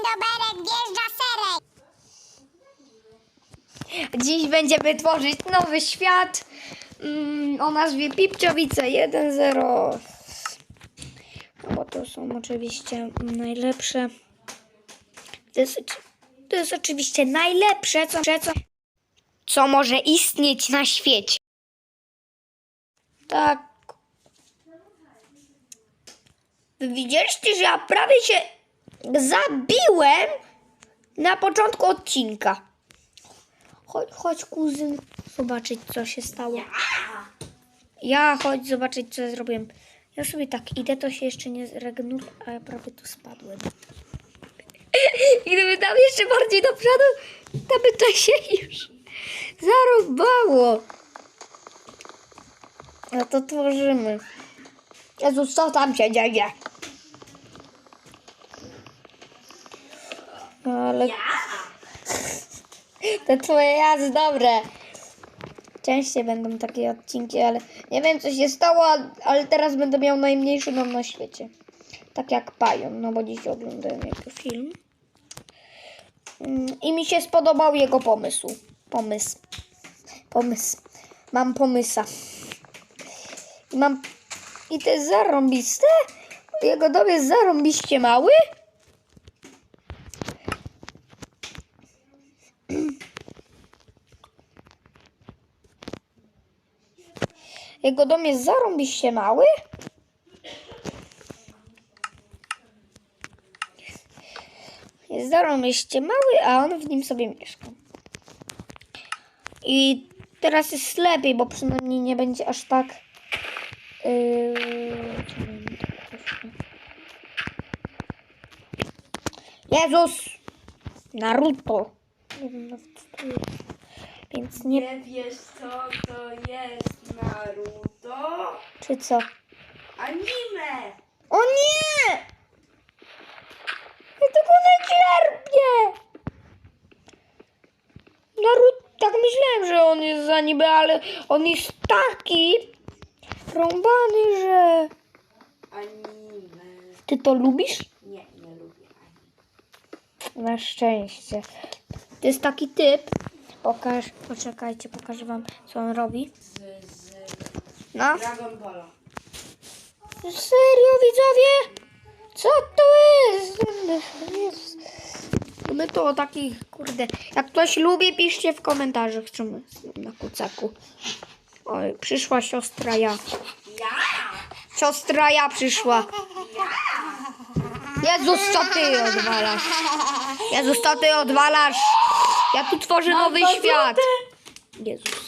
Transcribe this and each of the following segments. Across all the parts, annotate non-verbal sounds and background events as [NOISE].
Kindoberek wjeżdża serek. Dziś będziemy tworzyć nowy świat mm, o nazwie Pipciowice 1.0. No bo to są oczywiście najlepsze. To jest, to jest oczywiście najlepsze, co, co, co może istnieć na świecie. Tak. Widzieliście, że ja prawie się zabiłem na początku odcinka. Chodź, chodź kuzyn, zobaczyć co się stało. Ja chodź zobaczyć co zrobiłem. Ja sobie tak idę, to się jeszcze nie zregeneruje, a ja prawie tu spadłem. [LAUGHS] I gdyby tam jeszcze bardziej do przodu, to by to się już zarąbało. No to tworzymy. Jezus, co tam się dzieje? Ale... Te twoje jazdy dobre. Częściej będą takie odcinki, ale nie wiem co się stało, ale teraz będę miał najmniejszy dom na świecie. Tak jak Pajon, no bo dziś oglądałem jego film. Mm, I mi się spodobał jego pomysł. Pomysł. Pomysł. Mam pomysła. Mam... I jest zarąbiste. Jego dom jest zarąbiście mały. Jego dom jest zarąbiście mały. Jest zarąbiście mały, a on w nim sobie mieszka. I teraz jest lepiej, bo przynajmniej nie będzie aż tak... Yy... Jezus! Naruto! Nie wiem nawet co to jest. Więc nie... Nie wiesz co to jest Naruto? Czy co? Anime! O nie! Ja tego nie cierpię! Naruto, tak myślałem, że on jest za niby, ale on jest taki rąbany, że... Anime. Ty to lubisz? Nie, nie lubię anime. Na szczęście. To jest taki typ. Pokaż, poczekajcie, pokażę wam, co on robi. Z, z No. Dragon. Serio, widzowie? Co to jest? My to o takich, kurde. Jak ktoś lubi, piszcie w komentarzach, czemu jestem na kucaku. Oj, przyszła siostra ja. Ja! Siostra ja przyszła. Jezus, co ty odwalasz? Jezus, co ty odwalasz? Ja tu tworzę nowy świat. Jezus.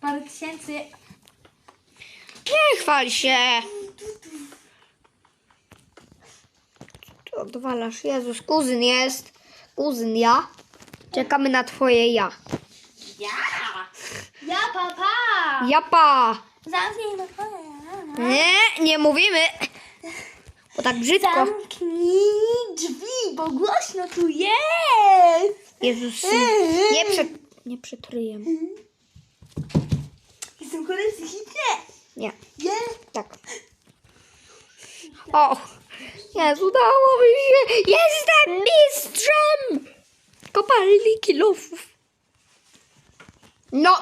Parę tysięcy. Nie chwal się. Ty odwalasz. Jezus, kuzyn jest. Kuzyn ja. Czekamy na twoje ja. Ja! Ja, papa! Japa. Zamknij no Nie, nie mówimy. Bo tak brzydko. Zamknij drzwi, bo głośno tu jest! Jezus, nie, prze, nie. Jestem Nie, Nie! tak. O, Jezu, udało mi się. Jestem mistrzem kopalni kilofów. No.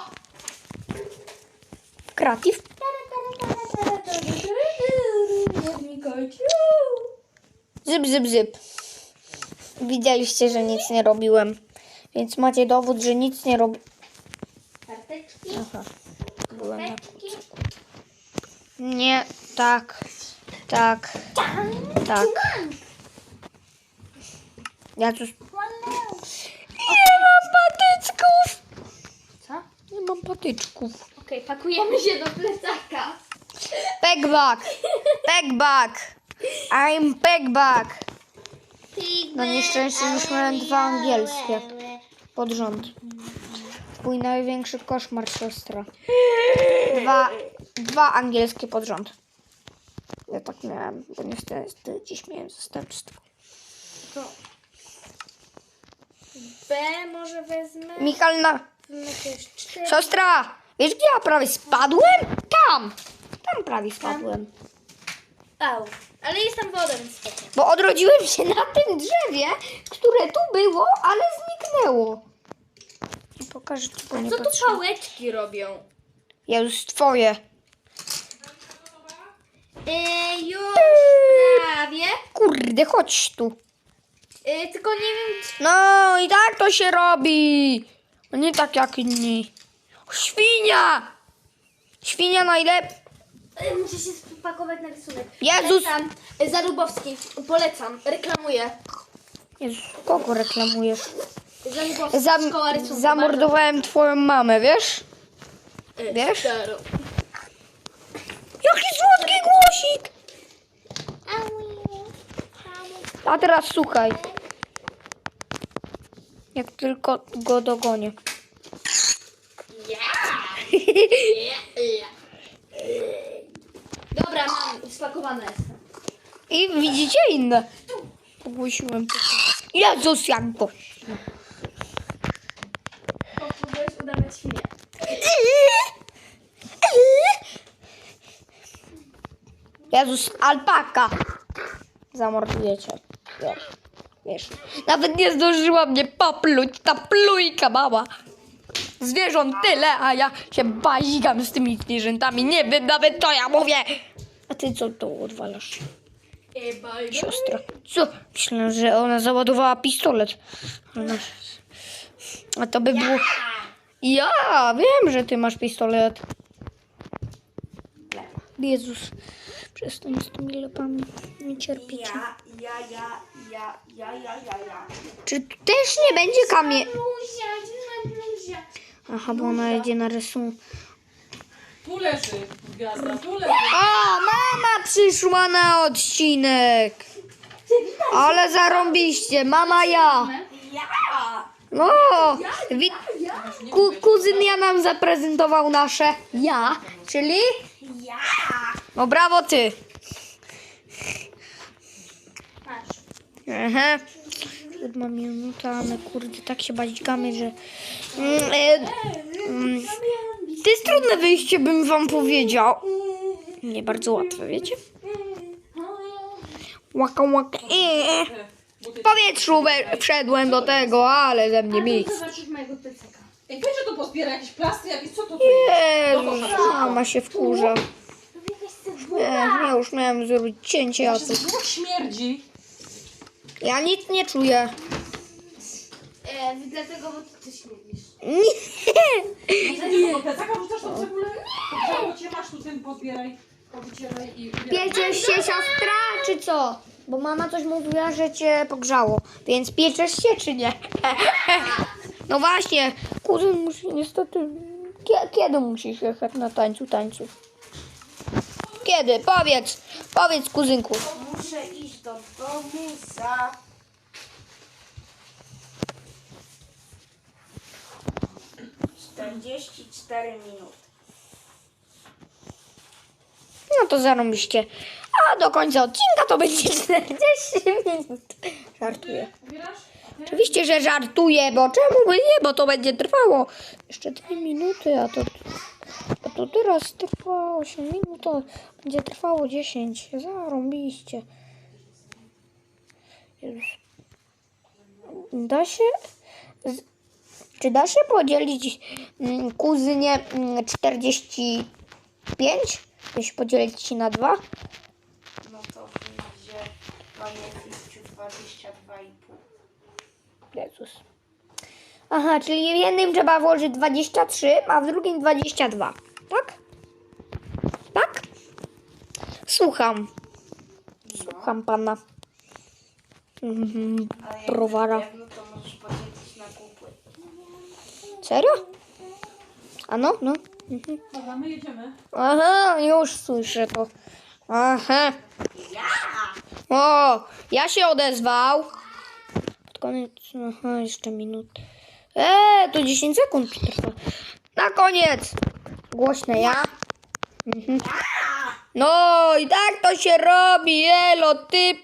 Kreatyw. Zyp, zyp, zyp. Widzieliście, że nic nie robiłem. Więc macie dowód, że nic nie robi. Karteczki? Aha. Byłem na Nie, tak. Tak. Tak. Ja tu... Nie mam patyczków! Co? Nie mam patyczków. Okej, pakujemy się do plecaka. Pack back. Pack back. I'm pack back. Na nieszczęście już miałem dwa angielskie pod rząd. Twój największy koszmar, siostra. Dwa, dwa angielskie pod rząd. Ja tak miałem, bo niestety dziś miałem zastępstwo. To. B może wezmę. Michal, na... Wezmę też cztery. siostra, wiesz gdzie ja prawie spadłem? Tam. Tam prawie spadłem. Au. Ale jest tam woda, więc. Bo odrodziłem się na tym drzewie, które tu było, ale zniknęło. Pokażę ci, bo nie Co tu patrzę. pałeczki robią? Ja już twoje. Yy, już prawie. Kurde, chodź tu. Yy, tylko nie wiem, czy... No i tak to się robi. No Nie tak jak inni. Świnia! Świnia najlepiej. Yy, muszę się spakować na rysunek. Jezus! Polecam. Yy, Zarubowski. Polecam. Reklamuję. Jezus, kogo reklamujesz? Zarubowski. Zam Szkoła rysunku. zamordowałem twoją mamę, wiesz? Yy, wiesz? staro. Jaki słodki A teraz słuchaj. Jak tylko go dogonię. [LAUGHS] Dobra, mam. Spakowana jestem. I widzicie inne. Ogłosiłem. Jezus, jak gość. Jezus, alpaka. Zamordujecie. Wiesz, wiesz. Nawet nie zdążyła mnie popluć ta plujka mała. Zwierząt tyle, a ja się bazigam z tymi zwierzętami. Nie wiem nawet co ja mówię. A ty co tu odwalasz, siostra? Co? Myślę, że ona załadowała pistolet. Ona... A to by było... Ja wiem, że ty masz pistolet. Jezus, przestań z tymi lepami. Nie cierpicie. Ja, ja, ja, ja, ja, ja, ja, ja. Czy tu też nie będzie kamie... Bluzia, gdzie bluzia? Aha, bo ona jedzie na rysunek. Tu leży gwiazda, tu leży. O, mama przyszła na odcinek. Ale zarąbiście, mama ja. Ja! No, wi- ku, kuzyn ja nam zaprezentował nasze ja, czyli... No brawo ty. Patrz. Aha. Siódma minuta, my kurde tak się bazikamy, że... Mm, e, mm, to jest trudne wyjście, bym wam powiedział. Nie bardzo łatwe, wiecie? Łaka, łaka. E, w powietrzu we, wszedłem do tego, ale ze mnie miks. Zobaczysz mojego plecaka. Ej, weź, że to pozbiera jakieś plastry, jakieś co to tu jest? Jezus, mama się wkurza. To jakaś cebula. Nie, ja już miałem zrobić cięcie, a to... śmierdzi. Ja nic nie czuję. E, dlatego, bo ty śmierdzisz. Nie. Nie, nie, do plecaka wrzucasz tą cebulę? Grzało cię, masz tu tym pozbieraj, powycieraj i ubieraj. Pieczesz się siostra, czy co? Bo mama coś mówiła, że cię pogrzało. Więc pieczesz się, czy nie? No właśnie, kuzyn musi niestety... Kie- Kiedy musisz jechać na tańcu tańców? Kiedy? Powiedz, powiedz kuzynku. Muszę iść do domusa. Czterdzieści cztery minuty. No to zarąbiście. A do końca odcinka to będzie [LAUGHS] 40 minut. Żartuję. Oczywiście, że żartuję, bo czemu by nie, bo to będzie trwało jeszcze 2 minuty, a to, to teraz trwa 8 minut, to będzie trwało 10. Zarąbiście. Jezus. Da się... Z, czy da się podzielić mm, kuzynie mm, 45? Jeśli podzielić ci na dwa? No to wyjdzie Krzyściu 22,5. Jezus. Aha, czyli w jednym trzeba włożyć 23, a w drugim 22. Tak? Tak? Słucham. Słucham pana. Mhm, jak browara. drewno, to możesz podzielić na kupy. Serio? A no, no. Mhm. Dobra, my jedziemy. Aha, już słyszę to. Aha. O, ja się odezwał. Pod koniec, aha, jeszcze minut. Eee, to 10 sekund trwa. Na koniec. Głośne ja. Mhm. No i tak to się robi, elo, typ.